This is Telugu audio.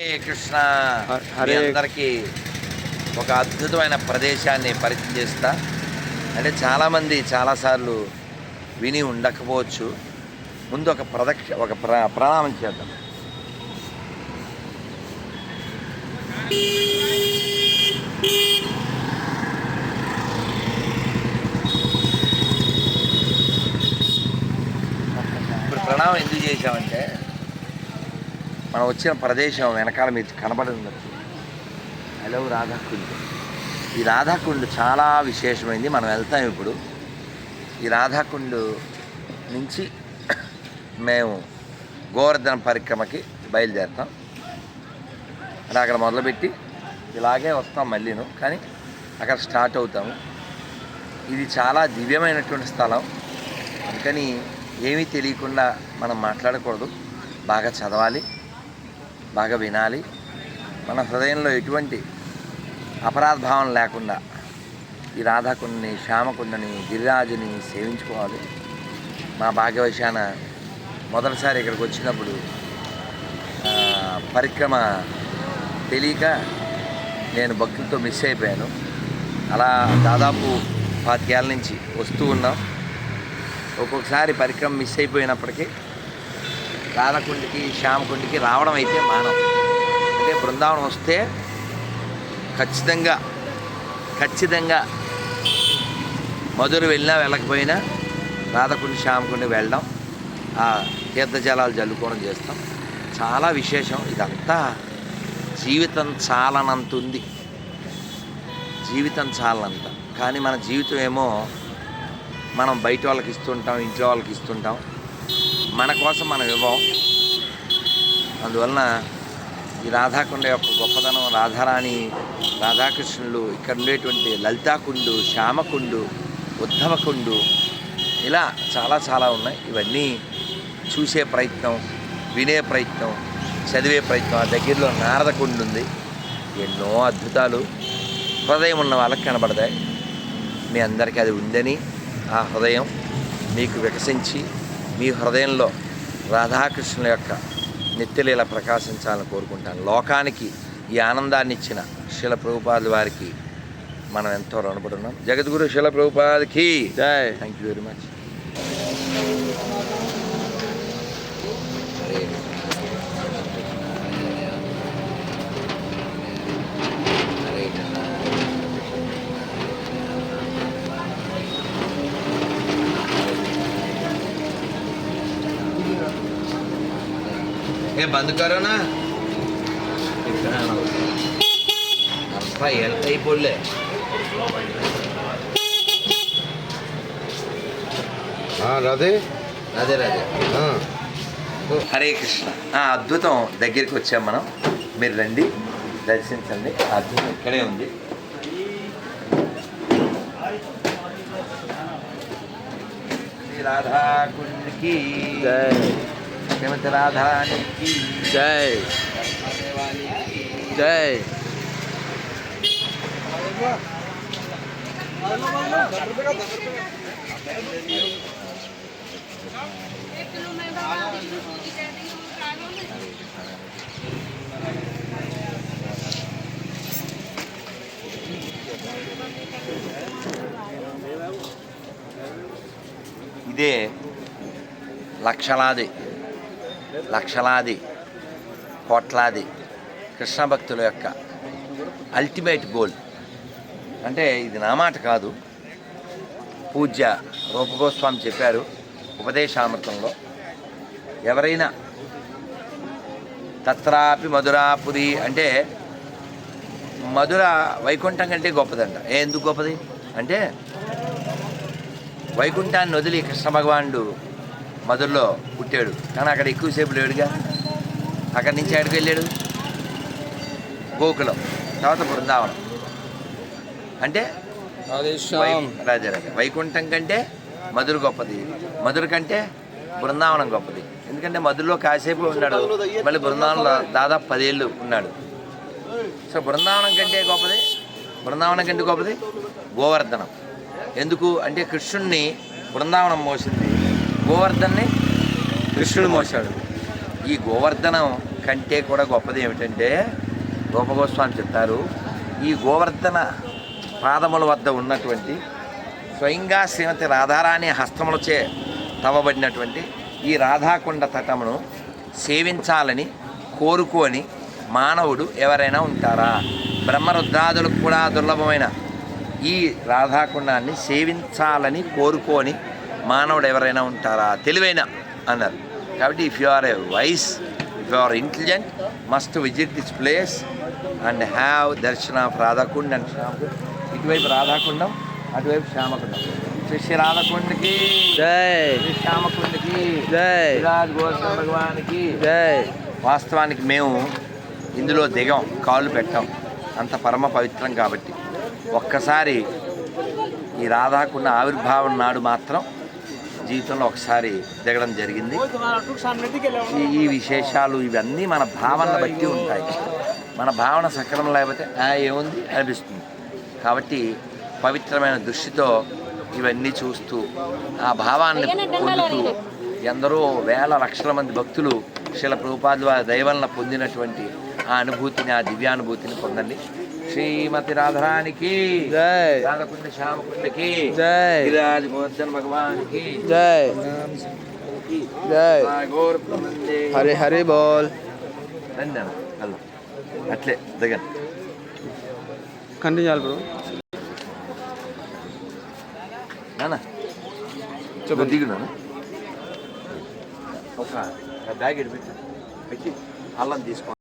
కృష్ణ. హరే- అందరికీ ఒక అద్భుతమైన ప్రదేశాన్ని పరిచయం చేస్తా. అంటే చాలామంది చాలాసార్లు విని ఉండకపోవచ్చు. ముందు ఒక ప్రదక్ష ఒక ప్ర ప్రణామం చేద్దాం. ఇప్పుడు ప్రణామం ఎందుకు చేశామంటే మనం వచ్చిన ప్రదేశం వెనకాల మీరు కనబడుతుంది హలో రాధాకుండ్. ఈ రాధాకుండు చాలా విశేషమైంది. మనం వెళ్తాం ఇప్పుడు. ఈ రాధాకుండు నుంచి మేము గోవర్ధన పరిక్రమకి బయలుదేరుతాం. అని అక్కడ మొదలుపెట్టి ఇలాగే వస్తాం మళ్ళీను. కానీ అక్కడ స్టార్ట్ అవుతాము. ఇది చాలా దివ్యమైనటువంటి స్థలం. అందుకని ఏమీ తెలియకుండా మనం మాట్లాడకూడదు. బాగా చదవాలి. బాగా వినాలి. మన హృదయంలో ఎటువంటి అపరాధ భావం లేకుండా ఈ రాధాకుండని శ్యామకుండని గిరిరాజుని సేవించుకోవాలి. మా భాగ్యవశాన మొదటిసారి ఇక్కడికి వచ్చినప్పుడు పరిక్రమ తెలియక నేను భక్తులతో మిస్ అయిపోయాను. అలా దాదాపు పాతికేళ్ళ నుంచి వస్తూ ఉన్నాం. ఒక్కొక్కసారి పరిక్రమ మిస్ అయిపోయినప్పటికీ రాధకుండికి శ్యామకుండికి రావడం అయితే మానం. అంటే బృందావనం వస్తే ఖచ్చితంగా ఖచ్చితంగా మధుర వెళ్ళినా వెళ్ళకపోయినా రాధకుండి శ్యామకుండి వెళ్ళడం ఆ తీర్థజలాలు జల్లుకోవడం చేస్తాం. చాలా విశేషం. ఇదంతా జీవితం చాలనంత ఉంది జీవితం చాలనంత. కానీ మన జీవితం ఏమో మనం బయట వాళ్ళకి ఇస్తుంటాం ఇంట్లో వాళ్ళకి ఇస్తుంటాం. మన కోసం మనం ఇవ్వం. అందువలన ఈ రాధాకుండ యొక్క గొప్పతనం రాధారాణి రాధాకృష్ణులు ఇక్కడ ఉండేటువంటి లలితాకుండు శ్యామకుండు ఉద్ధవకుండు ఇలా చాలా చాలా ఉన్నాయి. ఇవన్నీ చూసే ప్రయత్నం వినే ప్రయత్నం చదివే ప్రయత్నం. ఆ దగ్గరలో నారదకుండు ఉంది. ఎన్నో అద్భుతాలు. హృదయం ఉన్న వాళ్ళకి కనబడతాయి. మీ అందరికీ అది ఉందని ఆ హృదయం మీకు వికసించి మీ హృదయంలో రాధాకృష్ణుల యొక్క నిత్యలీల ప్రకాశించాలని కోరుకుంటాను. లోకానికి ఈ ఆనందాన్ని ఇచ్చిన శిల ప్రభుపాదుల వారికి మనం ఎంతో రుణపడి ఉన్నాం. జగద్గురు శిల ప్రభుపాదికి థ్యాంక్ యూ వెరీ మచ్ ఏ బంద్ కరోనా? ને అయిపోలే. రాధే? రాధే రాధే. హరే కృష్ణ. అద్భుతం. దగ్గరికి వచ్చాం మనం. మీరు రండి. దర్శించండి. అద్భుతం ఇక్కడే ఉంది. శ్రీ రాధాకుండికి శ్రీమతి రాధానికి జై. జై. ఇదే లక్షలాది లక్షలాది కోట్లాది కృష్ణ భక్తుల యొక్క అల్టిమేట్ గోల్ అంటే ఇది నా మాట కాదు. పూజ్య రూపగోస్వామి చెప్పారు ఉపదేశామృతంలో. ఎవరైనా తత్రాపి మధురాపురి అంటే మధుర వైకుంఠం కంటే గొప్పదంట. ఏ ఎందుకు గొప్పది? అంటే వైకుంఠాన్ని వదిలి కృష్ణ భగవానుడు మధురలో పుట్టాడు. కానీ అక్కడ ఎక్కువసేపు లేడుగా? అక్కడి నుంచి ఎక్కడికి వెళ్ళాడు? గోకులం తర్వాత బృందావనం. అంటే రాధేశ్యామ్ వై- రాజా రాజా వైకుంఠం కంటే మధుర గొప్పది. మధుర కంటే బృందావనం గొప్పది. ఎందుకంటే మధురలో కాసేపు ఉన్నాడు. మళ్ళీ బృందావనంలో దాదాపు పదేళ్ళు ఉన్నాడు. సో బృందావనం కంటే గొప్పది? బృందావనం కంటే గొప్పది? గోవర్ధనం. ఎందుకు? అంటే కృష్ణుణ్ణి బృందావనం మోసింది. గోవర్ధన్ని కృష్ణుడు మోసాడు ఈ గోవర్ధనం కంటే కూడా గొప్పది ఏమిటంటే గోపగోస్వామి చెప్తారు ఈ గోవర్ధన పాదముల వద్ద ఉన్నటువంటి స్వయంగా శ్రీమతి రాధారాణి హస్తములచే తవ్వబడినటువంటి ఈ రాధాకొండ తటమును సేవించాలని కోరుకొని మానవుడు ఎవరైనా ఉంటారా? బ్రహ్మరుద్రాదులకు కూడా దుర్లభమైన ఈ రాధాకుండాన్ని సేవించాలని కోరుకొని మానవుడు ఎవరైనా ఉంటారా? తెలివైన అన్నారు. కాబట్టి if you are a wise if you are intelligent must visit this place and have darshan of Radhakund and Shyamakund ఇటువైపు రాధాకుండం అటువైపు శ్యామకుండం శ్రీ రాధాకుండకి జై. శ్యామకుండకి జై. భగవానికి జై. వాస్తవానికి మేము ఇందులో దిగం కాళ్ళు పెట్టాం. అంత పరమ పవిత్రం కాబట్టి. ఒక్కసారి ఈ రాధాకున్న ఆవిర్భావం నాడు మాత్రం జీవితంలో ఒకసారి దిగడం జరిగింది. ఈ- ఈ విశేషాలు ఇవన్నీ మన భావనను బట్టి ఉంటాయి. మన భావన సక్రమం లేకపోతే "ఆ, ఏముంది? అనిపిస్తుంది. కాబట్టి పవిత్రమైన దృష్టితో ఇవన్నీ చూస్తూ ఆ భావాన్ని పొందుతూ ఎందరో వేల లక్షల మంది భక్తులు శిల ప్రభుపాద వారి దైవలన పొందినటువంటి ఆ అనుభూతిని ఆ దివ్యానుభూతిని పొందండి. శ్రీమతి రాధారానికి జై. రాధకుండ శ్యామకుండకి జై. గిరిరాజ్ గోవర్ధన్ భగవానికి జై. జై. గౌర ప్రబంధే. హరి హరి బోల్. అట్లే దిగండి. కంటిన్యూ చేయాలి బ్రో. నాన్న చెప్పు ఒక బ్యాగ్ ఎడిపెట్టి పెట్టి అల్లం తీసుకో.